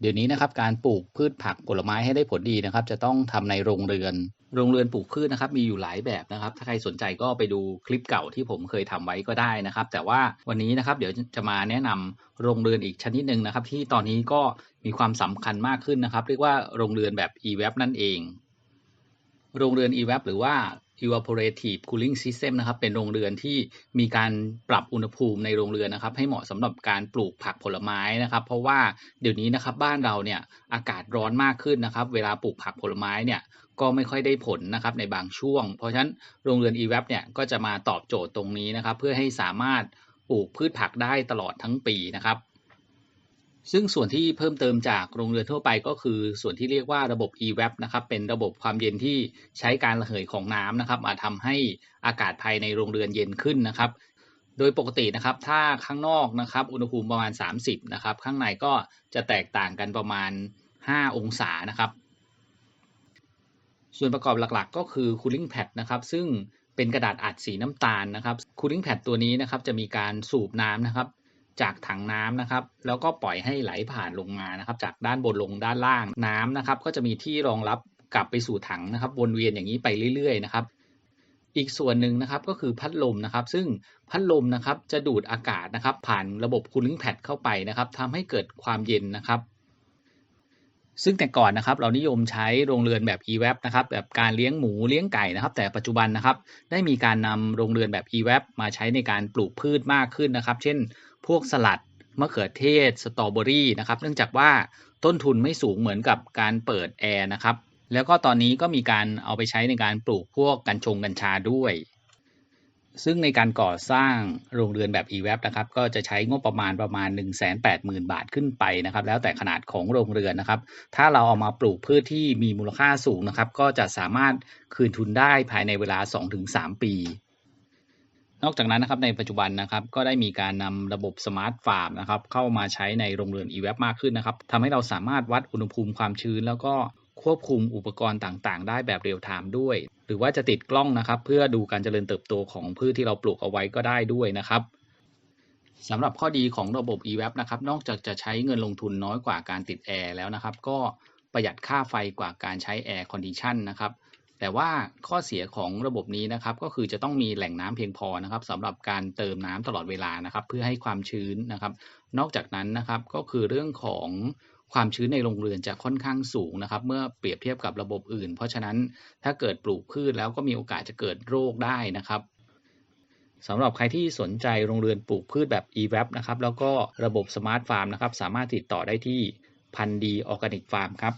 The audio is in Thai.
เดี๋ยวนี้นะครับการปลูกพืชผักผลไม้ให้ได้ผลดีนะครับ จะต้องทำในโรงเรือน โรงเรือนปลูกพืชนะครับ มีอยู่หลายแบบนะครับ ถ้าใครสนใจก็ไปดูคลิปเก่าที่ผมเคยทำไว้ก็ได้นะครับ แต่ว่าวันนี้นะครับเดี๋ยวจะมาแนะนำโรงเรือนอีกชนิดหนึ่งนะครับ ที่ตอนนี้ก็มีความสำคัญมากขึ้นนะครับ เรียกว่าโรงเรือนแบบ e-web นั่นเอง โรงเรือน e-web หรือว่า evaporative cooling system นะครับเป็นโรงเรือนที่มีการปรับอุณหภูมิในโรงเรือนนะครับ ให้เหมาะสำหรับการปลูกผักผลไม้นะครับ เพราะว่าเดี๋ยวนี้นะครับบ้านเราเนี่ยอากาศร้อนมากขึ้นนะครับ เวลาปลูกผักผลไม้เนี่ยก็ไม่ค่อยได้ผลนะครับในบางช่วง เพราะฉะนั้นโรงเรือน e-web เนี่ยก็จะมาตอบโจทย์ตรงนี้นะครับ เพื่อให้สามารถปลูกพืชผักได้ตลอดทั้งปีนะครับ ซึ่งส่วนที่เพิ่มเติมจากโรงเรือนทั่วไปก็คือส่วนที่เรียกว่าระบบ e-web นะครับ เป็นระบบความเย็นที่ใช้การระเหยของน้ำนะครับ มาทำให้อากาศภายในโรงเรือนเย็นขึ้นนะครับ โดยปกตินะครับ ถ้าข้างนอกนะครับ อุณหภูมิประมาณ 30 นะครับ ข้างในก็จะแตกต่างกันประมาณ 5 องศานะครับ ส่วนประกอบหลักๆ ก็คือ cooling pad นะครับ ซึ่งเป็นกระดาษอัดสีน้ำตาลนะครับ cooling pad ตัวนี้นะครับ จะมีการสูบน้ำนะครับ จากถังน้ำนะครับ แล้วก็ปล่อยให้ไหลผ่านลงมานะครับ จากด้านบนลงด้านล่างน้ำนะครับ ก็จะมีที่รองรับกลับไปสู่ถังนะครับ วนเวียนอย่างนี้ไปเรื่อยๆนะครับ อีกส่วนหนึ่งนะครับก็คือพัดลมนะครับ ซึ่งพัดลมนะครับจะดูดอากาศนะครับ ผ่านระบบ cooling pad เข้าไปนะครับทำให้เกิดความเย็นนะครับซึ่งแต่ก่อนนะครับเรานิยมใช้โรงเรือนแบบ e-web นะครับแบบการเลี้ยงหมูเลี้ยงไก่นะครับ แต่ปัจจุบันนะครับได้มีการนำโรงเรือนแบบ e-web มาใช้ในการปลูกพืชมากขึ้นนะครับ เช่น พวกสลัดมะเขือเทศ สตรอเบอรี่นะครับเนื่องจากว่าต้นทุนไม่สูงเหมือนกับการเปิดแอร์นะครับแล้วก็ตอนนี้ก็มีการเอาไปใช้ในการปลูกพวกกัญชงกัญชาด้วย ซึ่งในการก่อสร้างโรงเรือนแบบ e-web นะครับก็จะใช้งบประมาณประมาณ 180,000 บาทขึ้นไปนะครับแล้วแต่ขนาดของโรงเรือนนะครับ ถ้าเราเอามาปลูกพืชที่มีมูลค่าสูงนะครับ ก็จะสามารถคืนทุนได้ภายในเวลา 2-3 ปี นอกจากนั้นนะครับในปัจจุบันนะครับก็ได้มีการนำระบบสมาร์ทฟาร์มนะครับเข้ามาใช้ในโรงเรือน e-web มากขึ้นนะครับทำให้เราสามารถวัดอุณหภูมิความชื้น แล้วก็ควบคุมอุปกรณ์ต่างๆ ได้แบบเรียลไทม์ด้วย หรือว่าจะติดกล้องนะครับ เพื่อดูการเจริญเติบโตของพืชที่เราปลูกเอาไว้ก็ได้ด้วยนะครับสำหรับข้อดีของระบบ e-web นะครับ นอกจากจะใช้เงินลงทุนน้อยกว่าการติดแอร์แล้วนะครับ ก็ประหยัดค่าไฟกว่าการใช้แอร์คอนดิชันนะครับ แต่ว่าข้อเสียของระบบนี้นะครับก็คือจะต้องมีแหล่งน้ำเพียงพอนะครับสำหรับการเติมน้ำตลอดเวลานะครับ เพื่อให้ความชื้นนะครับ นอกจากนั้นนะครับก็คือเรื่องของความชื้นในโรงเรือนจะค่อนข้างสูงนะครับ เมื่อเปรียบเทียบกับระบบอื่น เพราะฉะนั้นถ้าเกิดปลูกพืชแล้วก็มีโอกาสจะเกิดโรคได้นะครับสำหรับใครที่สนใจโรงเรือนปลูกพืชแบบ e-web นะครับแล้วก็ระบบสมาร์ทฟาร์มนะครับสามารถติดต่อได้ที่พันดีออร์แกนิกฟาร์มครับ